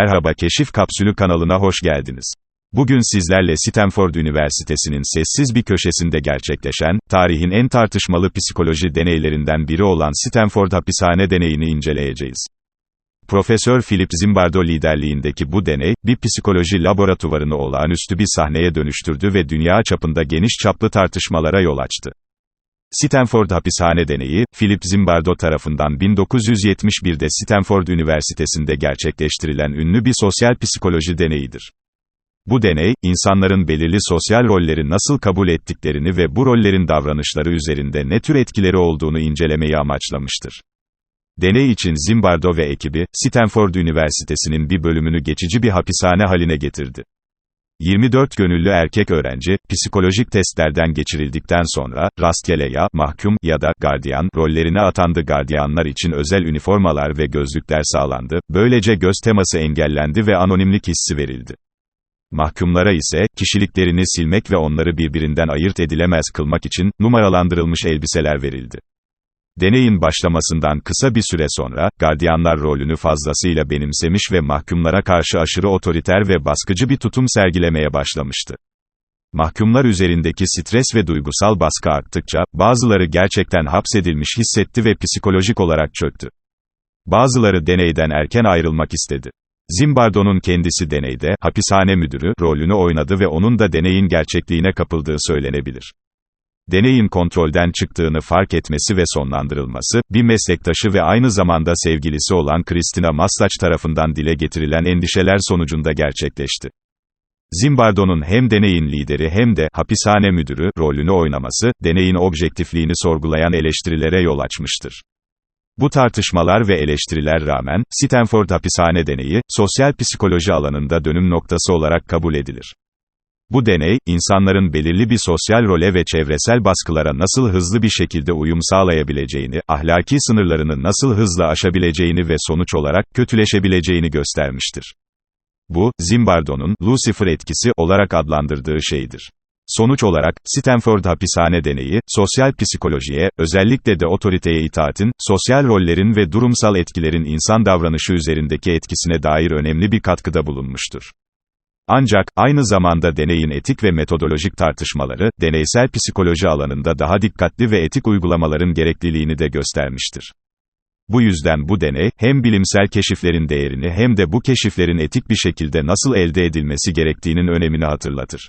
Merhaba Keşif Kapsülü kanalına hoş geldiniz. Bugün sizlerle Stanford Üniversitesi'nin sessiz bir köşesinde gerçekleşen, tarihin en tartışmalı psikoloji deneylerinden biri olan Stanford hapishane deneyini inceleyeceğiz. Profesör Philip Zimbardo liderliğindeki bu deney, bir psikoloji laboratuvarını olağanüstü bir sahneye dönüştürdü ve dünya çapında geniş çaplı tartışmalara yol açtı. Stanford hapishane deneyi, Philip Zimbardo tarafından 1971'de Stanford Üniversitesi'nde gerçekleştirilen ünlü bir sosyal psikoloji deneyidir. Bu deney, insanların belirli sosyal rolleri nasıl kabul ettiklerini ve bu rollerin davranışları üzerinde ne tür etkileri olduğunu incelemeyi amaçlamıştır. Deney için Zimbardo ve ekibi, Stanford Üniversitesi'nin bir bölümünü geçici bir hapishane haline getirdi. 24 gönüllü erkek öğrenci, psikolojik testlerden geçirildikten sonra, rastgele ya, mahkum, ya da, gardiyan, rollerine atandı gardiyanlar için özel üniformalar ve gözlükler sağlandı, böylece göz teması engellendi ve anonimlik hissi verildi. Mahkumlara ise, kişiliklerini silmek ve onları birbirinden ayırt edilemez kılmak için, numaralandırılmış elbiseler verildi. Deneyin başlamasından kısa bir süre sonra, gardiyanlar rolünü fazlasıyla benimsemiş ve mahkumlara karşı aşırı otoriter ve baskıcı bir tutum sergilemeye başlamıştı. Mahkumlar üzerindeki stres ve duygusal baskı arttıkça, bazıları gerçekten hapsedilmiş hissetti ve psikolojik olarak çöktü. Bazıları deneyden erken ayrılmak istedi. Zimbardo'nun kendisi deneyde, hapishane müdürü, rolünü oynadı ve onun da deneyin gerçekliğine kapıldığı söylenebilir. Deneyin kontrolden çıktığını fark etmesi ve sonlandırılması, bir meslektaşı ve aynı zamanda sevgilisi olan Christina Maslach tarafından dile getirilen endişeler sonucunda gerçekleşti. Zimbardo'nun hem deneyin lideri hem de hapishane müdürü rolünü oynaması, deneyin objektifliğini sorgulayan eleştirilere yol açmıştır. Bu tartışmalar ve eleştiriler rağmen, Stanford hapishane deneyi, sosyal psikoloji alanında dönüm noktası olarak kabul edilir. Bu deney, insanların belirli bir sosyal role ve çevresel baskılara nasıl hızlı bir şekilde uyum sağlayabileceğini, ahlaki sınırlarını nasıl hızlı aşabileceğini ve sonuç olarak kötüleşebileceğini göstermiştir. Bu, Zimbardo'nun Lucifer etkisi olarak adlandırdığı şeydir. Sonuç olarak, Stanford hapishane deneyi, sosyal psikolojiye, özellikle de otoriteye itaatin, sosyal rollerin ve durumsal etkilerin insan davranışı üzerindeki etkisine dair önemli bir katkıda bulunmuştur. Ancak, aynı zamanda deneyin etik ve metodolojik tartışmaları, deneysel psikoloji alanında daha dikkatli ve etik uygulamaların gerekliliğini de göstermiştir. Bu yüzden bu deney, hem bilimsel keşiflerin değerini hem de bu keşiflerin etik bir şekilde nasıl elde edilmesi gerektiğinin önemini hatırlatır.